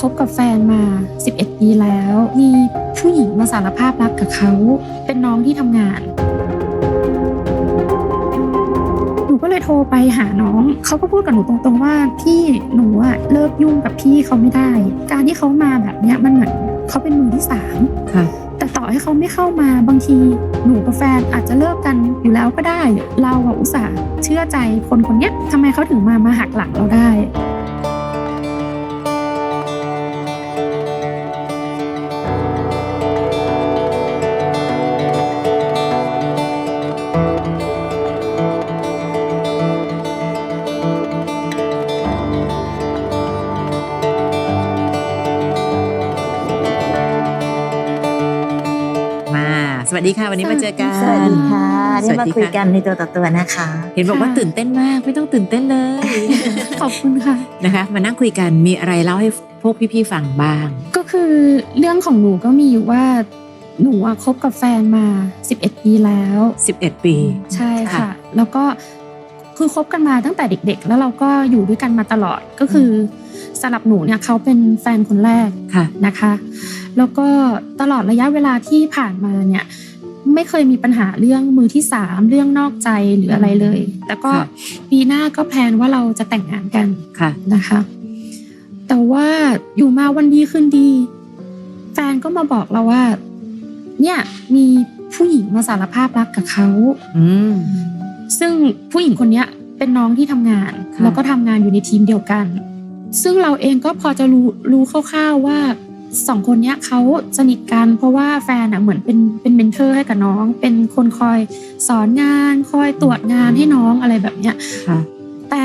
คบกับแฟนมา 11 ปีแล้ว มีผู้หญิงมาสารภาพรักกับเขา เป็นน้องที่ทำงานหนูก็เลยโทรไปหาน้อง เขาก็พูดกับหนูตรงๆว่าพี่หนูอะเลิกยุ่งกับพี่เขาไม่ได้ การที่เขามาแบบเนี้ยมันเหมือนเขาเป็นมือที่สามค่ะแต่ต่อให้เขาไม่เข้ามาบางทีหนูกับแฟนอาจจะเลิกกันอยู่แล้วก็ได้ เราอะอุตส่าห์เชื่อใจคนคนเนี้ยทำไมเขาถึงมามาหักหลังเราได้ วัสดีค่ะ วันนี้มาเจอกัน สวัสดีค่ะสได้วัสมาดีคุยค่ะกันในตัวต่อตัวนะคะ เห็นบอกว่าค่ะตื่นเต้นมากไม่ต้องตื่นเต้นเลย ขอบคุณค่ะนะคะ มานั่งคุยกันมีอะไรเล่าให้พวกพี่ๆฟังบ้าง ก็คือเรื่องของหนูก็มีอยู่ว่าหนูอะคบกับแฟนมา 11 ปีแล้ว 11 ปี ใช่ค่ะค่ะ แล้วก็คือคบกันมาตั้งแต่เด็ก ๆ แล้วเราก็อยู่ด้วยกันมาตลอดก็คือสำหรับหนูเนี่ยเขาเป็นแฟนคนแรกค่ะนะคะ แล้วก็ตลอดระยะเวลาที่ผ่านมาเนี่ย ไม่เคยมีปัญหาเรื่องมือที่สามเรื่องนอกใจหรืออะไรเลยแต่ก็ค่ะปีหน้าก็แพลนว่าเราจะแต่งงานกันค่ะนะคะ แต่ว่าอยู่มาวันดีคืนดี แฟนก็มาบอกเราว่า เนี่ยมีผู้หญิงมาสารภาพรักกับเขาอืมซึ่งผู้หญิงคนเนี้ยเป็นน้องที่ทำงานค่ะแล้วก็ทำงานอยู่ในทีมเดียวกัน ซึ่งเราเองก็พอจะรู้รู้คร่าวๆว่า สองคนเนี้ยเขาสนิทกันเพราะว่าแฟนอะเหมือนเป็นเป็นเมนเทอร์ให้กับน้อง เป็นคนคอยสอนงาน คอยตรวจงานให้น้องอะไรแบบเนี้ยค่ะแต่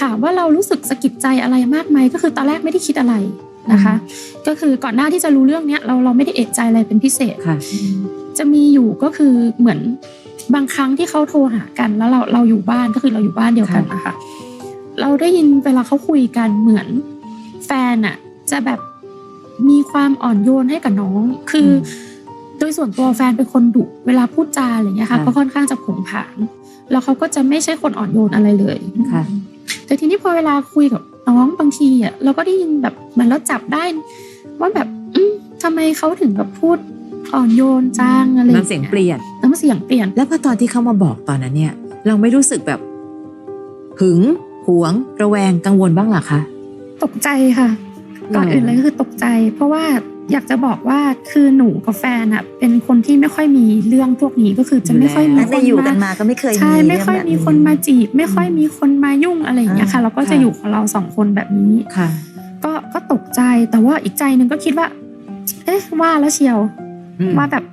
ถามว่าเรารู้สึกสะกิดใจอะไรมากไหมก็คือตอนแรกไม่ได้คิดอะไรนะคะ ก็คือก่อนหน้าที่จะรู้เรื่องเนี้ยเราเราไม่ได้เอะใจอะไรเป็นพิเศษค่ะจะมีอยู่ก็คือเหมือนบางครั้งที่เขาโทรหากันแล้วเราเราอยู่บ้านก็คือเราอยู่บ้านเดียวกันนะคะเราได้ยินเวลาเขาคุยกันเหมือนแฟนอะจะแบบ มีความอ่อนโยนให้กับน้อง คืออโดยส่วนตัวแฟนเป็นคนดุเวลาพูดจาอะไรอย่างเงี้ยค่ะค่ะก็ค่อนข้างจะผงผางแล้วเขาก็จะไม่ใช่คนอ่อนโยนอะไรเลยค่ะแต่ทีนี้พอเวลาคุยกับน้องบางทีอะเราก็ได้ยินแบบเหมือนเราจับได้ว่าแบบอืมทำไมเขาถึงแบบพูดอ่อนโยนจังอะไรอางน้ำเสียงเปลี่ยนน้ำเสียงเปลี่ยน แล้วพอตอนที่เขามาบอกตอนนั้นเนี่ย เราไม่รู้สึกแบบหึงหวง ระแวงกังวลบ้างเหรอคะตกใจค่ะ ก่อนอื่นเลยก็คือตกใจ เพราะว่าอยากจะบอกว่าคือหนูกับแฟนอะเป็นคนที่ไม่ค่อยมีเรื่องพวกนี้ก็คือจะไม่ค่อยมีตั้งคแต่นอยู่กันมามาก็ไม่เคยมีใช่ไม่ค่อยเรื่งแบบมีคนมาจีบ ไม่ค่อยมีคนมายุ่งอะไรอย่างเงี้ยค่ะอ่าเราก็จะค่ะอยู่ของเราสองคนแบบนี้ค่ะ ก็ก็ตกใจแต่ว่าอีกใจหนึ่งก็คิดว่า เอ๊ะว่าแล้วเชียวอืมว่าแบบ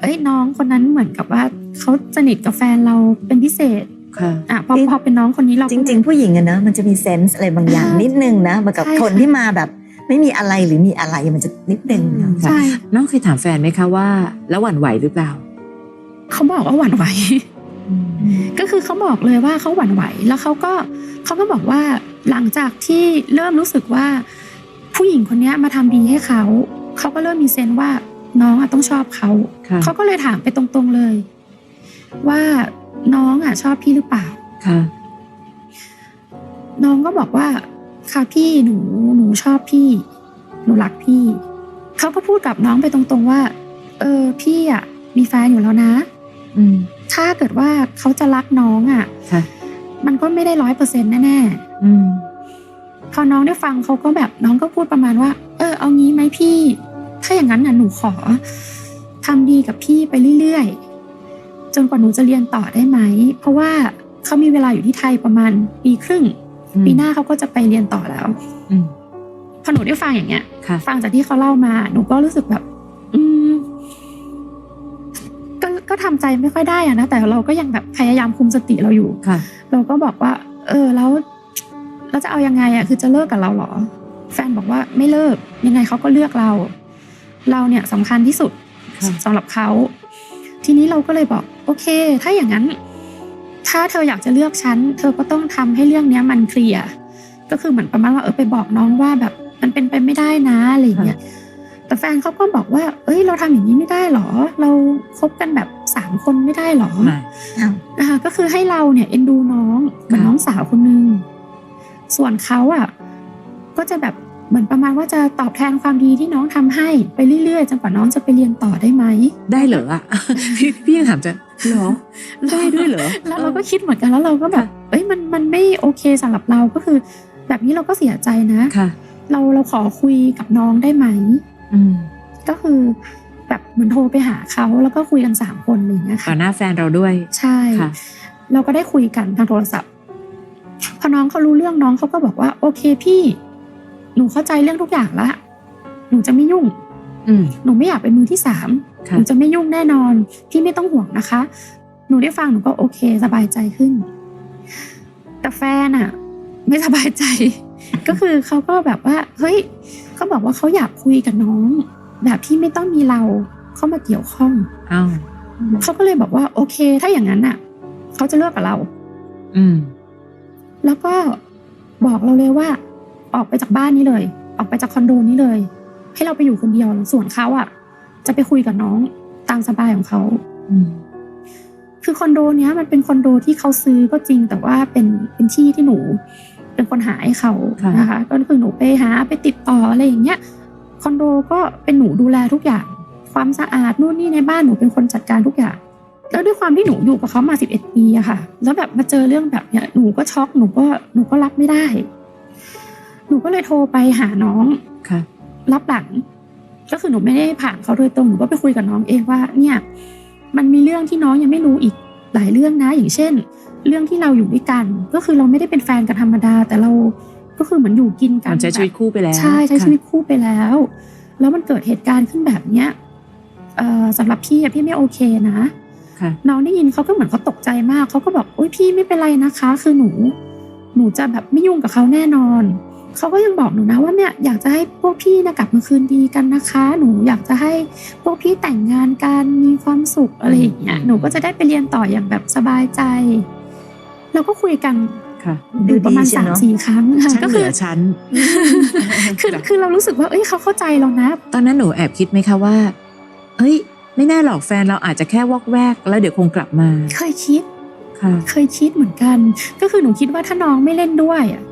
เอ้ยน้องคนนั้นเหมือนกับว่าเขาสนิทกับแฟนเราเป็นพิเศษค่ะอะพอพอเป็นน้องคนนี้เราก็จริง ๆ ผู้หญิงอะเนอะมันจะมีเซนส์อะไรบางอย่างใช่นิดนึงนะเหมือนกับใช่คนที่มาแบบ ไม่มีอะไรหรือมีอะไรมันจะนิดนึงเนอะใช่น้องเคยถามแฟนไหมคะว่า แล้วหวั่นไหวหรือเปล่า เขาบอกว่าหวั่นไหว ก็คือเขาบอกเลยว่าเขาหวั่นไหว แล้วเขาก็เขาก็บอกว่าหลังจากที่เริ่มรู้สึกว่า ผู้หญิงคนเนี้ยมาทำดีให้เขาเขาก็เริ่มมีเซนส์ว่าน้องอะต้องชอบเขาค่ะเขาก็เลยถามไปตรงๆเลย ว่าน้องอะชอบพี่หรือเปล่าค่ะน้องก็บอกว่า ค่ะพี่หนูหนูชอบพี่ หนูรักพี่ เขาก็พูดกับน้องไปตรงๆว่า เออพี่อะ มีแฟนอยู่แล้วนะ อืม ถ้าเกิดว่าเขาจะรักน้องอะค่ะ มันก็ไม่ได้ร้อยเปอร์เซ็นต์แน่อืม ๆพอน้องได้ฟังเขาก็แบบน้องก็พูดประมาณว่า เออ เอางี้ไหมพี่ ถ้าอย่างนั้นน่ะหนูขอทำดีกับพี่ไปเรื่อยๆจนกว่าหนูจะเรียนต่อได้ไหม เพราะว่าเขามีเวลาอยู่ที่ไทยประมาณปีครึ่งอืม ปีหน้าเขาก็จะไปเรียนต่อแล้วอืมพอหนูได้ฟังอย่างเงี้ยค่ะฟังจากที่เขาเล่ามา หนูก็รู้สึกแบบ อืมก็ก็ทำใจไม่ค่อยได้อะนะแต่เราก็ยังแบบพยายามคุมสติเราอยู่ค่ะ เราก็บอกว่า เออแล้วเราจะเอายังไงอะคือจะเลิกกับเราเหรอ แฟนบอกว่าไม่เลิกยังไงเขาก็เลือกเรา เราเนี่ยสำคัญที่สุดค่ะสำหรับเขาทีนี้เราก็เลยบอก โอเค ถ้าอย่างนั้น ถ้าเธออยากจะเลือกฉันเธอก็ต้องทำให้เรื่องเนี้ยมันเคลียร์ก็คือเหมือนประมาณว่าเออไปบอกน้องว่าแบบมันเป็นไปไม่ได้นะอะไรอย่างเงี้ยแต่แฟนเขาก็บอกว่า เอ้ย เราทำอย่างนี้ไม่ได้หรอ เราคบกันแบบสามคนไม่ได้หรอมาอ้าวนะคะก็คือให้เราเนี่ยเอ็นดูน้องเหมือนค่ะน้องสาวคนนึง ส่วนเขาอะ ก็จะแบบเหมือนประมาณว่าจะตอบแทนความดีที่น้องทำให้ไปเรื่อยๆจนกว่าน้องจะไปเรียนต่อได้ไหม ได้เหรออะพี่พี่ยังถามจะ เหรอได้ด้วยเหรอแล้วเราก็คิดเหมือนกันแล้วเราก็แบบค่ะเอ้ยมันมันไม่โอเคสำหรับเราก็คือ แบบนี้เราก็เสียใจนะค่ะ เราเราขอคุยกับน้องได้ไหมอืมก็คือแบบเหมือนโทรไปหาเขาแล้วก็คุยกันสามคนอะไรอย่างเงี้ยต่อค่ะหน้าแฟนเราด้วยใช่ค่ะเราก็ได้คุยกันทางโทรศัพท์พอน้องเขารู้เรื่องน้องเขาก็บอกว่า โอเคพี่ หนูเข้าใจเรื่องทุกอย่างละหนูจะไม่ยุ่งอืม หนูไม่อยากเป็นมือที่สามค่ะหนูจะไม่ยุ่งแน่นอนพี่ไม่ต้องห่วงนะคะ หนูได้ฟังหนูก็โอเคสบายใจขึ้น แต่แฟนอะไม่สบายใจ ก็คือเขาก็แบบว่า เฮ้ยเขาบอกว่าเขาอยากคุยกับน้อง แบบที่ไม่ต้องมีเราเข้ามาเกี่ยวข้องเอ้าเขาก็เลยบอกว่า โอเค ถ้าอย่างนั้นอะเขาจะเลิกกับเรา อืม แล้วก็บอกเราเลยว่า ออกไปจากบ้านนี้เลย ออกไปจากคอนโดนี้เลย ให้เราไปอยู่คนเดียวส่วนเขาอะจะไปคุยกับน้องตามสบายของเขาอืมคือคอนโดเนี้ยมันเป็นคอนโดที่เขาซื้อก็จริง แต่ว่าเป็นเป็นที่ที่หนู เป็นคนหาให้เขานะคะก็คือหนูไปหาไปติดต่ออะไรอย่างเงี้ยคอนโดก็เป็นหนูดูแลทุกอย่าง ความสะอาดนู่นนี่ในบ้านหนูเป็นคนจัดการทุกอย่างแล้วด้วยความที่หนูอยู่กับเขามา11ปีอะค่ะ แล้วแบบมาเจอเรื่องแบบเนี้ยหนูก็ช็อกหนูก็หนูก็รับไม่ได้ หนูก็เลยโทรไปหาน้องค่ะ รับหลัง ก็คือหนูไม่ได้ผ่านเขาโดยตรงหนูก็ไปคุยกับน้องเองว่าเนี่ยมันมีเรื่องที่น้องยังไม่รู้อีกหลายเรื่องนะ อย่างเช่น เรื่องที่เราอยู่ด้วยกัน ก็คือเราไม่ได้เป็นแฟนกันธรรมดา แต่เราก็คือเหมือนอยู่กินกักานรใช้ชีวิตคู่ไปแล้ว ใช่ใช้ค่ะชีวิตคู่ไปแล้ว แล้วมันเกิดเหตุการณ์ขึ้นแบบเนี้ยเอ่อสำหรับพี่อะพี่ไม่โอเคนะค่ะน้องได้ยินเขาก็เหมือนเขาตกใจมากเขาก็บอกโอ๊ยพี่ไม่เป็นไรนะคะ คือหนู หนูจะแบบไม่ยุ่งกับเขาแน่นอน เขาก็ยังบอกหนูนะว่าเนี่ยอยากจะให้พวกพี่นะกลับมาคืนดีกันนะคะ หนูอยากจะให้พวกพี่แต่งงานกันมีความสุขอะไรอย่างเงี้ยอืมหนูก็จะได้ไปเรียนต่ออย่างแบบสบายใจ เราก็คุยกันค่ะอยู่ประมาณดูดีใช่สามเนอะสี่ครั้งค่ะฉันก็เหคืลืออฉันคือจ้ะคือเรารู้สึกว่าเอ้ยเขาเข้าใจเรานะ ตอนนั้นหนูแอบคิดไหมคะว่าเฮ้ย ไม่แน่หรอกแฟนเราอาจจะแค่วอกแวก แล้วเดี๋ยวคงกลับมา เคยคิดค่ะเคยคิดเหมือนกัน ก็คือหนูคิดว่าถ้าน้องไม่เล่นด้วยอะ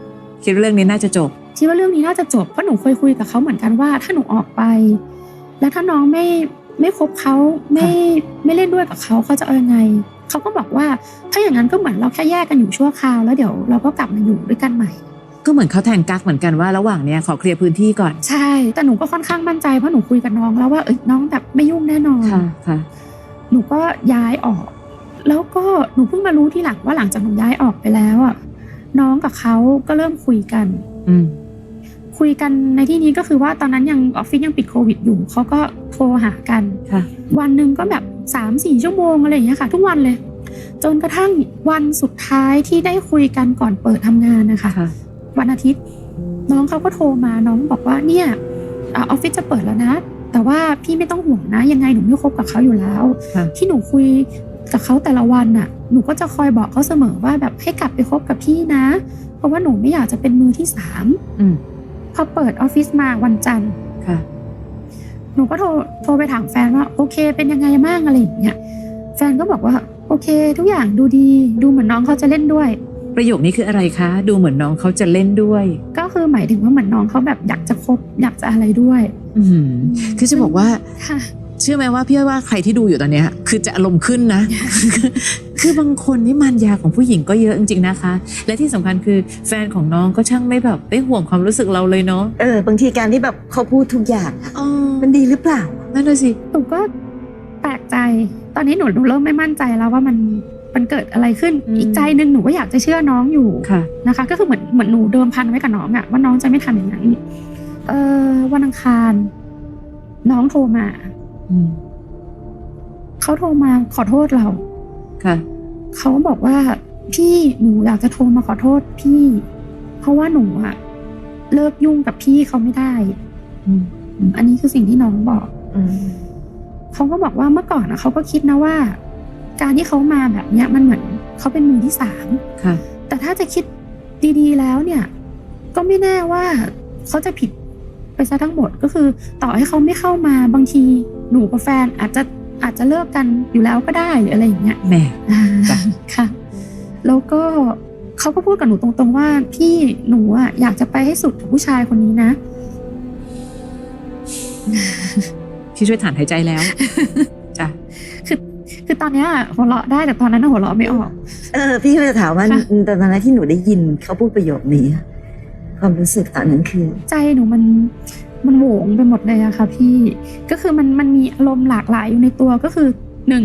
คิดว่าเรื่องนี้น่าจะจบคิดว่าเรื่องนี้น่าจะจบเพราะหนูเคยคุยกับเขาเหมือนกันว่า ถ้าหนูออกไป แล้วถ้าน้องไม่ไม่คบเขาไม่ไม่เล่นด้วยกับเขาเขาจะเอายังไงเขาก็บอกว่า ถ้าอย่างนั้นก็เหมือนเราแค่แยกกันอยู่ชั่วคราวแล้วเดี๋ยวเราก็กลับมาอยู่ด้วยกันใหม่ ก็เหมือนเขาแทงกักเหมือนกันว่าระหว่างเนี้ยขอเคลียร์พื้นที่ก่อนใช่ แต่หนูก็ค่อนข้างมั่นใจเพราะหนูคุยกับน้องแล้วว่าเอ้ยน้องแบบไม่ยุ่งแน่นอนค่ะค่ะหนูก็ย้ายออก แล้วก็หนูเพิ่งมารู้ทีหลังว่าหลังจากหนูย้ายออกไปแล้วอะ น้องกับเขาก็เริ่มคุยกัน อืมคุยกันในที่นี้ก็คือว่าตอนนั้นยังออฟฟิศยังปิดโควิดอยู่เขาก็โทรหากันค่ะวันหนึ่งก็แบบสามสี่ชั่วโมงอะไรอย่างเงี้ยค่ะ ทุกวันเลย จนกระทั่งวันสุดท้ายที่ได้คุยกันก่อนเปิดทำงานนะคะค่ะวันอาทิตย์ น้องเขาก็โทรมาน้องบอกว่าเนี่ยอาออฟฟิศจะเปิดแล้วนะ แต่ว่าพี่ไม่ต้องห่วงนะ ยังไงหนูไม่คบกับเขาอยู่แล้วค่ะที่หนูคุย กับเขาแต่ละวันน่ะ หนูก็จะคอยบอกเขาเสมอว่าแบบให้กลับไปคบกับพี่นะ เพราะว่าหนูไม่อยากจะเป็นมือที่สามอืมพอเปิดออฟฟิศมาวันจันทร์ค่ะหนูก็โทรโทรไปถามแฟนว่าโอเค เป็นยังไงบ้างอะไรอย่างเงี้ยแฟนก็บอกว่า โอเค ทุกอย่างดูดีดูเหมือนน้องเขาจะเล่นด้วย ประโยคนี้คืออะไรคะ ดูเหมือนน้องเขาจะเล่นด้วย ก็คือหมายถึงว่าเหมือนน้องเขาแบบอยากจะคบอยากจะอะไรด้วย อืมคือจะบอกว่าค่ะเชื่อไหมว่าพี่ว่าใครที่ดูอยู่ตอนเนี้ย คือจะอารมณ์ขึ้นนะ คือบางคนนี่มันยาของผู้หญิงก็เยอะจริงๆนะคะ และที่สำคัญคือแฟนของน้องก็ช่างไม่แบบไม่ห่วงความรู้สึกเราเลยเนาะเออบางทีการที่แบบเขาพูดทุกอย่างอะอ๋อมันดีหรือเปล่านั่นน่ะสิหนูก็แปลกใจ ตอนนี้หนูหนูเริ่มไม่มั่นใจแล้วว่ามันมันเกิดอะไรขึ้นอืมอีกใจหนึ่งหนูก็อยากจะเชื่อน้องอยู่ค่ะนะคะ ก็คือเหมือนเหมือนหนูเดิมพันไว้กับน้องอะว่าน้องจะไม่ทำอย่างนั้นเออวันอังคาร น้องโทรมาอืม เขาโทรมาขอโทษเรา ค่ะ เขาบอกว่าพี่หนูอยากจะโทรมาขอโทษพี่ เพราะว่าหนูอะเลิกยุ่งกับพี่เขาไม่ได้อืมอันนี้คือสิ่งที่น้องบอกอืมเขาก็บอกว่าเมื่อก่อนอะเขาก็คิดนะว่า การที่เขามาแบบเนี้ยมันเหมือนเขาเป็นมือที่สามค่ะแต่ถ้าจะคิดดีๆแล้วเนี่ย ก็ไม่แน่ว่าเขาจะผิด ไปซะทั้งหมดก็คือต่อให้เขาไม่เข้ามาบางทีหนูกับแฟนอาจจะอาจจะเลิกกันอยู่แล้วก็ได้หรืออะไรอย่างเงี้ยแหม่อ่าจ้ะค่ะ แล้วก็เขาก็พูดกับหนูตรงๆว่า พี่หนูอะอยากจะไปให้สุดกับผู้ชายคนนี้นะพี่ช่วยฐานหายใจแล้วจ้ะคือคือตอนเนี้ยหัวเราะได้แต่ตอนนั้นน่ะหัวเราะไม่ออก เออ พี่ก็จะถามว่าค่ะตอนนั้นที่หนูได้ยินเขาพูดประโยคนี้ ความรู้สึกตอนนั้นคือ ใจหนูมันมันโหวงไปหมดเลยอะค่ะ พี่ก็คือมันมันมีอารมณ์หลากหลายอยู่ในตัวก็คือหนึ่ง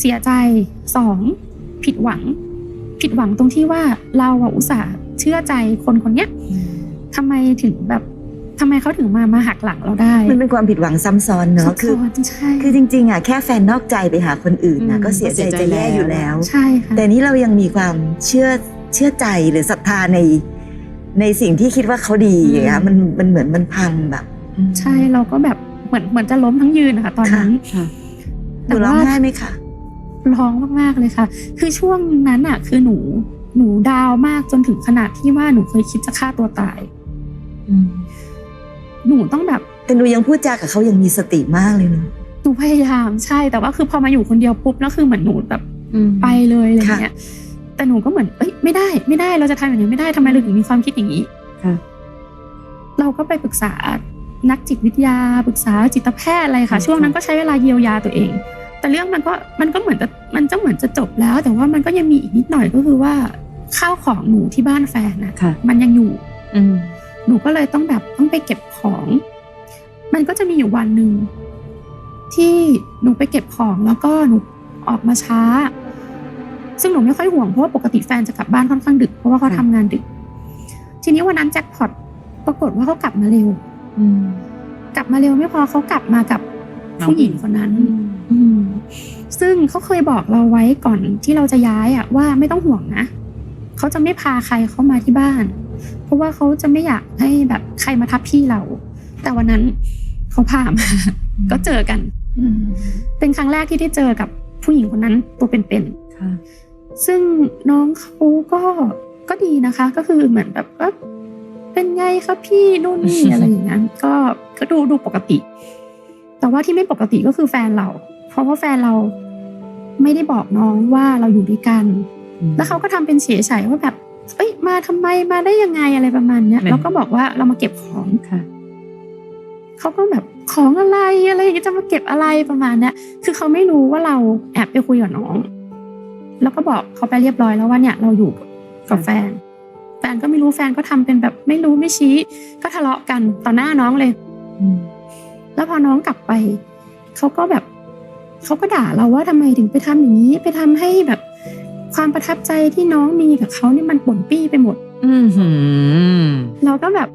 เสียใจสองผิดหวัง ผิดหวังตรงที่ว่าเราอะอุตส่าห์เชื่อใจคนคนเนี้ยทำไมถึงแบบทำไมเขาถึงมามาหักหลังเราได้ มันเป็นความผิดหวังซ้ำซ้อนเนาะซับคือซ้อนใช่คือจริง ๆอะแค่แฟนนอกใจไปหาคนอื่นนะอืมก็เสียใจก็เสียใจจะแย่อยู่แล้ว ใช่ค่ะแต่นี้เรายังมีความเชื่อเชื่อใจหรือศรัทธาใน ในสิ่งที่คิดว่าเขาดีอย่างเงี้ยมันมันเหมือนมันพังแบบ ใช่เราก็แบบเหมือนเหมือนจะล้มทั้งยืนนะคะตอนนั้นค่ะหนูร้องไห้ไหมคะร้องมากๆเลยค่ะ คือช่วงนั้นอะคือหนูหนูดาวน์มากจนถึงขนาดที่ว่าหนูเคยคิดจะฆ่าตัวตายอืมหนูต้องแบบ แต่หนูยังพูดจากับเขายังมีสติมากเลยเนาะหนูพยายามใช่แต่ว่าคือพอมาอยู่คนเดียวปุ๊บแล้วคือเหมือนหนูแบบอืมไปเลยอะไรเงี้ย แต่หนูก็เหมือนเอ้ยไม่ได้ไม่ได้เราจะทำอย่างนี้ไม่ได้ทำไมเราถึงมีความคิดอย่างนี้ค่ะ เราก็ไปปรึกษานักจิตวิทยาปรึกษาจิตแพทย์อะไรค่ะอืมช่วงนั้นก็ใช้เวลาเยียวยาตัวเอง แต่เรื่องมันก็มันก็เหมือนจะมันจะเหมือนจะจบแล้ว แต่ว่ามันก็ยังมีอีกนิดหน่อยก็คือว่าข้าวของหนูที่บ้านแฟนนะค่ะมันยังอยู่ อืมหนูก็เลยต้องแบบต้องไปเก็บของ มันก็จะมีอยู่วันหนึ่งที่หนูไปเก็บของแล้วก็หนูออกมาช้า ซึ่งหนูไม่ค่อยห่วงเพราะว่าปกติแฟนจะกลับบ้านค่อนข้างดึกเพราะว่าเขาค่ะทำงานดึก ทีนี้วันนั้นแจ็คพอตปรากฏว่าเขากลับมาเร็วอืมกลับมาเร็วไม่พอเขากลับมากับน้องผู้หญิงผู้หญิงคนนั้นอืมอืมซึ่งเขาเคยบอกเราไว้ก่อนที่เราจะย้ายอะว่าไม่ต้องห่วงนะเขาจะไม่พาใครเข้ามาที่บ้าน เพราะว่าเขาจะไม่อยากให้แบบใครมาทับพี่เรา แต่วันนั้นเขาพามาก็เจอกันอืมเป็นครั้งแรกที่ได้เจอกับผู้หญิงคนนั้นตัวเป็น ค่ะๆซึ่งน้องเขาก็ก็ดีนะคะ ก็คือเหมือนแบบก็เป็นไงครับพี่นู่นนี่อะไรอย่างนั้นก็ก็ดูดูปกติ แต่ว่าที่ไม่ปกติก็คือแฟนเรา เพราะว่าแฟนเราไม่ได้บอกน้องว่าเราอยู่ด้วยกัน แล้วเขาก็ทำเป็นเฉยๆว่าแบบเอ้ยมาทำไมมาได้ยังไงอะไรประมาณเนี้ยเนี่ยแล้วก็บอกว่าเรามาเก็บของค่ะเขาก็แบบของอะไรอะไรอย่างเงี้ยจะมาเก็บอะไรประมาณเนี้ยคือเขาไม่รู้ว่าเราแอบไปคุยกับน้อง แล้วก็บอกเขาไปเรียบร้อยแล้วว่าเนี่ยเราอยู่กับแฟน แฟนก็ไม่รู้แฟนก็ทำเป็นแบบไม่รู้ไม่ชี้ ก็ทะเลาะกันต่อหน้าน้องเลยอืมแล้วพอน้องกลับไปเขาก็แบบเขาก็ด่าเราว่าทำไมถึงไปทำอย่างนี้ ไปทำให้แบบ ความประทับใจที่น้องมีกับเขานี่มันป่นปี้ไปหมด อืมหืมเราก็แบบ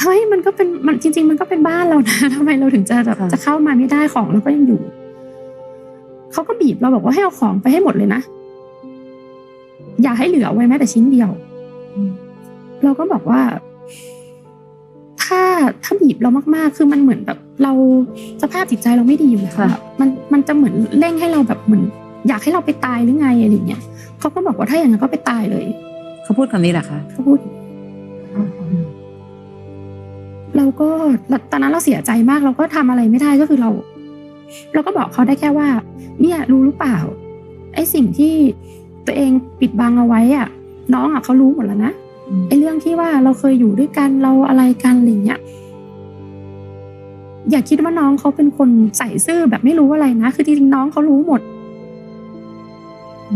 เฮ้ยมันก็เป็นมันจริง ๆ มันก็เป็นบ้านเรานะทำไมเราถึงจะแบบค่ะจะเข้ามาไม่ได้ของเราก็ยังอยู่เขาก็บีบเราบอกว่าให้เอาของไปให้หมดเลยนะ อย่าให้เหลือไว้แม้แต่ชิ้นเดียวอืมเราก็บอกว่า ถ้าถ้าบีบเรามากๆ คือมันเหมือนแบบ เราสภาพจิตใจเราไม่ดีอยู่แล้วอะมันมันจะเหมือนเร่งให้เราแบบเหมือน อยากให้เราไปตายหรือไงอะไรอย่างเงี้ยเขาก็บอกว่าถ้าอย่างนั้นก็ไปตายเลย เขาพูดคำนี้แหละคะเขาพูดเราก็ตอนนั้นเราเสียใจมากเราก็ทำอะไรไม่ได้ก็คือเรา เราก็บอกเขาได้แค่ว่า เนี่ยรู้หรือเปล่าไอ้สิ่งที่ ตัวเองปิดบังเอาไว้อะน้องอะเขารู้หมดแล้วนะอืมไอ้เรื่องที่ว่าเราเคยอยู่ด้วยกันเราอะไรกันอะไรเงี้ยอย่าคิดว่าน้องเขาเป็นคนใส่ซื่อแบบไม่รู้อะไรนะ คือจริงๆน้องเขารู้หมด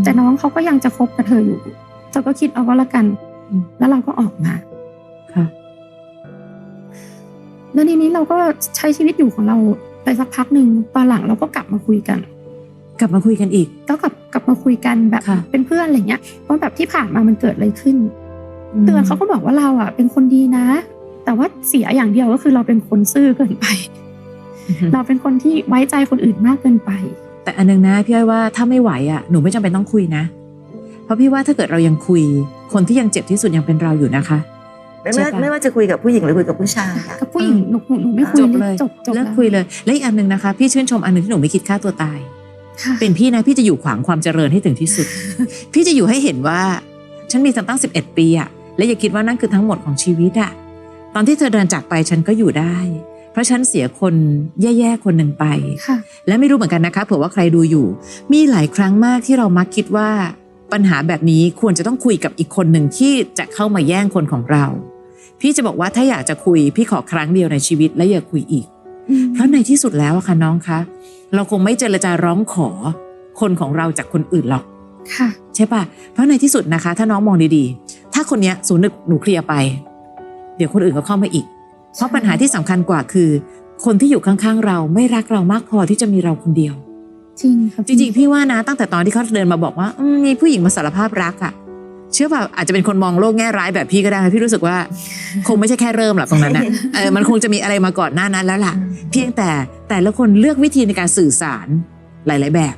แต่น้องเขาก็ยังจะคบกับเธออยู่เธอก็คิดเอาก็แล้วกันอืมแล้วเราก็ออกมาค่ะแล้วทีนี้เราก็ใช้ชีวิตอยู่ของเราไปสักพักหนึ่งตอนหลังเราก็กลับมาคุยกัน กลับมาคุยกันอีกก็กลับกลับ มาคุยกันแบบค่ะเป็นเพื่อนอะไรเงี้ยว่าแบบที่ผ่านมามันเกิดอะไรขึ้น เตือนเขาก็บอกว่าเราอะ เป็นคนดีนะ แต่ว่าเสียอย่างเดียวก็คือเราเป็นคนซื่อเกินไปอืมเราเป็นคนที่ไว้ใจคนอื่นมากเกินไป แต่อันนึงนะพี่อ้อยว่าถ้าไม่ไหวอะหนูไม่จำเป็นต้องคุยนะ เพราะพี่ว่าถ้าเกิดเรายังคุย คนที่ยังเจ็บที่สุดยังเป็นเราอยู่นะคะไม่ใช่ว่าปะไม่ว่าจะคุยกับผู้หญิงหรือคุยกับผู้ชายอะกับผู้หญิงหนูหนูหนูไม่คุยจบเลเลยยจบจบเลิกแล้วคุยเลย และอีกอันหนึ่งนะคะ พี่ชื่นชมอันหนึงที่หนูไม่คิดฆ่าตัวตายค่ะ เป็นพี่นะพี่จะอยู่ขวางความเจริญให้ถึงที่สุด พี่จะอยู่ให้เห็นว่า ฉันมีตั้งสิบเอ็ดปีอะและอย่าคิดว่านั่นคือทั้งหมดของชีวิตอะตอนที่เธอเดินจากไปฉันก็อยู่ได้ เพราะฉันเสียคนแย่ๆคนหนึ่งไปค่ะและไม่รู้เหมือนกันนะคะเผื่อว่าใครดูอยู่ มีหลายครั้งมากที่เรามักคิดว่า ปัญหาแบบนี้ควรจะต้องคุยกับอีกคนหนึ่งที่จะเข้ามาแย่งคนของเรา พี่จะบอกว่าถ้าอยากจะคุย พี่ขอครั้งเดียวในชีวิตและอย่าคุยอีก เพราะในที่สุดแล้วอะค่ะน้องคะ เราคงไม่เจรจาร้องขอคนของเราจากคนอื่นหรอกค่ะ ใช่ปะเพราะในที่สุดนะคะ ถ้าน้องมองดีๆ ถ้าคนเนี้ยศูนย์หนึ่งหนูเคลียร์ไป เดี๋ยวคนอื่นก็เข้ามาอีก เพราะปัญหาที่สำคัญกว่าคือ คนที่อยู่ข้างๆ เราไม่รักเรามากพอที่จะมีเราคนเดียว จริงค่ะจริงๆพี่ว่านะตั้งแต่ตอนที่เขาเดินมาบอกว่าอืมมีผู้หญิงมาสารภาพรักอะ เชื่อป่ะอาจจะเป็นคนมองโลกแง่ร้ายแบบพี่ก็ได้พี่รู้สึกว่า คงไม่ใช่แค่เริ่มหรอกตรงนั้นนะเออมันคงจะมีอะไรมาก่อนหน้านั้นแล้วล่ะ เพียงแต่แต่ละคนเลือกวิธีในการสื่อสารหลาย ๆ แบบ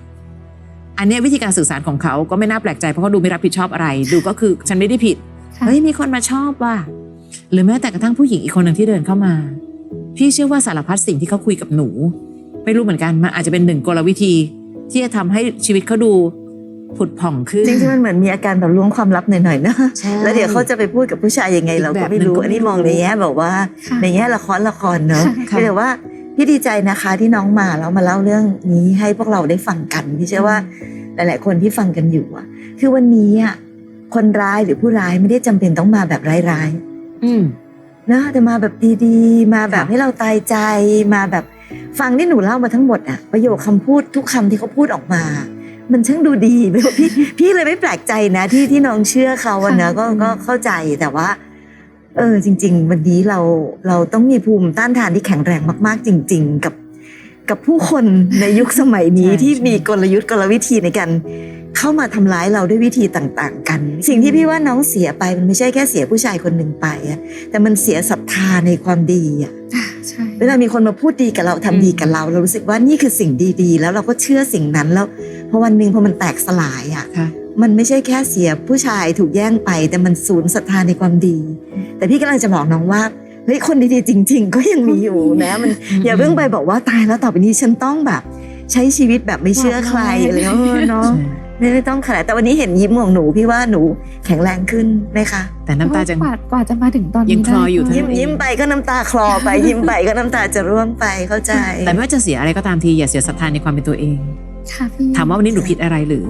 อันเนี้ยวิธีการสื่อสารของเขาก็ไม่น่าแปลกใจเพราะเขาดูไม่รับผิดชอบอะไร ดูก็คือฉันไม่ได้ผิดค่ะเฮ้ยมีคนมาชอบว่ะหรือแม้แต่กระทั่งผู้หญิงอีกคนหนึ่งที่เดินเข้ามา พี่เชื่อว่าสารพัดสิ่งที่เขาคุยกับหนู ไม่รู้เหมือนกันมันอาจจะเป็นหนึ่งกลวิธี ที่จะทำให้ชีวิตเขาดู ผุดผ่องขึ้น จริงๆมันเหมือนมีอาการแบบล้วงความลับหน่อยๆนะใช่แล้วเดี๋ยวเขาจะไปพูดกับผู้ชายยังไงอีกเราแบก็บไม่หนึ่งรู้ก็ไม่อันนี้มองรู้ในแง่แบบว่าค่ะในแง่ละครละครเนอะค่ะแต่ว่าพี่ดีใจนะคะที่น้องมาแล้วมาเล่าเรื่องนี้ให้พวกเราได้ฟังกันพี่เชื่อว่าหลาย ๆ คนที่ฟังกันอยู่อะคือวันนี้อะคนร้ายหรือผู้ร้ายไม่ได้จำเป็นต้องมาแบบร้ายอืมๆนะแต่มาแบบดีๆ มาแบบค่ะให้เราตายใจมาแบบฟังที่หนูเล่ามาทั้งหมดอะประโยคคำพูดทุกคำที่เขาพูดออกมา มันช่างดูดีพี่พี่เลยไม่แปลกใจนะที่ที่น้องเชื่อเขาอะนะก็ก็เข้าใจแต่ว่า เออจริง ๆ วันนี้เราเราต้องมีภูมิต้านทานที่แข็งแรงมาก ๆ จริง ๆ กับกับผู้คนในยุคสมัยนี้ใช่ที่ใช่มีกลยุทธ์กลวิธีในการเข้ามาทำร้ายเราด้วยวิธีต่าง ๆ กัน สิ่งที่พี่ว่าน้องเสียไปมันไม่ใช่แค่เสียผู้ชายคนหนึ่งไปอะแต่มันเสียศรัทธาในความดีอะอ่าใช่เวลามีคนมาพูดดีกับเราทำดีกับเรา เรารู้สึกว่านี่คือสิ่งดีๆ แล้วเราก็เชื่อสิ่งนั้นแล้ว พอวันหนึ่งพอมันแตกสลายอะค่ะมันไม่ใช่แค่เสียผู้ชายถูกแย่งไป แต่มันสูญศรัทธาในความดี แต่พี่กำลังจะบอกน้องว่าเฮ้ยคนดีๆจริง ๆ ก็ยังมีอยู่นะมันอย่าเพิ่งไปบอกว่าตายแล้วต่อไปนี้ฉันต้องแบบ ใช้ชีวิตแบบไม่เชื่อใครอะไรเออเนาะไม่ไม่ต้องขนาดแต่วันนี้เห็นยิ้มของหนูพี่ว่าหนูแข็งแรงขึ้นไหมคะ แต่น้ำตาจะกว่ากว่าจะมาถึงตอนนี้ยังคลออยู่ได้ทั้งยิ้มยิ้มไปก็น้ำตาคลอไปยิ้มไปก็น้ำตาจะร่วงไปเข้าใจ แต่ไม่ว่าจะเสียอะไรก็ตามทีอย่าเสียศรัทธาในความเป็นตัวเองค่ะพี่ ถามว่าวันนี้หนูผิดอะไรหรือ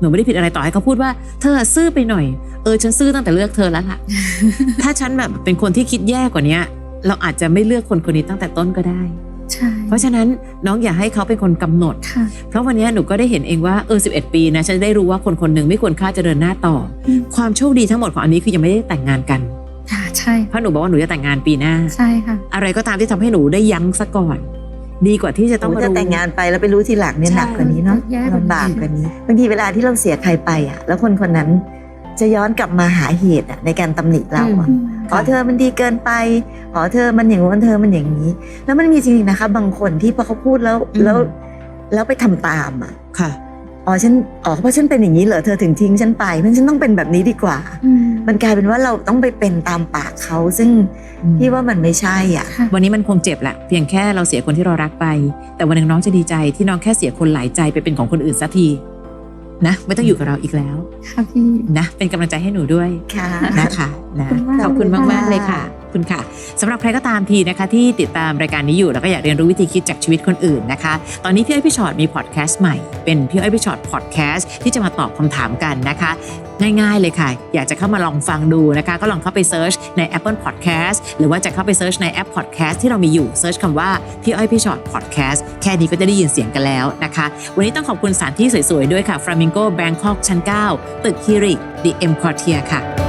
หนูไม่ได้ผิดอะไรต่อให้เขาพูดว่า เธอซื่อไปหน่อย เออฉันซื่อตั้งแต่เลือกเธอแล้วล่ะ ถ้าฉันแบบเป็นคนที่คิดแย่กว่าเนี้ย เราอาจจะไม่เลือกคนคนนี้ตั้งแต่ต้นก็ได้ใช่เพราะฉะนั้นน้องอย่าให้เขาเป็นคนกำหนดค่ะเพราะวันนี้หนูก็ได้เห็นเองว่าเออ11ปีนะฉันจะได้รู้ว่าคนคนหนึ่งไม่ควรค่าจะเดินหน้าต่ออมความโชคดีทั้งหมดของอันนี้คือยังไม่ได้แต่งงานกันค่ะใช่เพราะหนูบอกว่าหนูจะแต่งงานปีหน้าใช่ค่ะอะไรก็ตามที่ทำให้หนูได้ยั้งซะก่อน ดีกว่าที่จะต้องมาจะรู้แต่งงานไปแล้วไปรู้ทีหลังเนี่ยใช่หนักกว่านี้เนาะแย่กว่านี้ลำบากกว่านี้บางทีเวลาที่เราเสียใครไปอะ แล้วคนคนนั้นจะย้อนกลับมาหาเหตุอะในการตำหนิเราอะอืมขอเธอมันดีเกินไปขอเธอมันอย่างงู้นเธอมันอย่างนี้ แล้วมันมีจริงๆนะคะ บางคนที่พอเขาพูดแล้วอืมแล้ว แล้วไปทำตามอะค่ะ อ๋อฉันอ๋อเพราะฉันเป็นอย่างนี้เหรอเธอถึงทิ้งฉันไปเพราะฉันต้องเป็นแบบนี้ดีกว่าอืมมันกลายเป็นว่าเราต้องไปเป็นตามปากเขาซึ่งอืมพี่ว่ามันไม่ใช่อะค่ะ วันนี้มันคงเจ็บแหละเพียงแค่เราเสียคนที่เรารักไป แต่วันหนึ่งน้องจะดีใจที่น้องแค่เสียคนหลายใจไปเป็นของคนอื่นสักทีนะไม่ต้องอยู่กับเราอีกแล้วค่ะพี่นะเป็นกำลังใจให้หนูด้วยค่ะนะคะนะขอบคุณมากขอบคุณมากๆเลยเลยค่ะ คุณค่ะสำหรับใครก็ตามทีนะคะที่ติดตามรายการนี้อยู่แล้วก็อยากเรียนรู้วิธีคิดจากชีวิตคนอื่นนะคะ ตอนนี้พี่อ้อยพี่ชอตมีพอดแคสต์ใหม่ เป็นพี่อ้อยพี่ชอตพอดแคสต์ที่จะมาตอบคำถามกันนะคะง่ายๆเลยค่ะ อยากจะเข้ามาลองฟังดูนะคะ ก็ลองเข้าไปเซิร์ชใน Apple Podcast หรือว่าจะเข้าไปเซิร์ชในแอป Podcast ที่เรามีอยู่เซิร์ชคำว่า พี่อ้อยพี่ชอต Podcast แค่นี้ก็จะได้ยินเสียงกันแล้วนะคะ วันนี้ต้องขอบคุณสถานที่สวยๆ ด้วยค่ะ Flamingo Bangkok ชั้น 9 ตึกฮิริ The M Quartier ค่ะ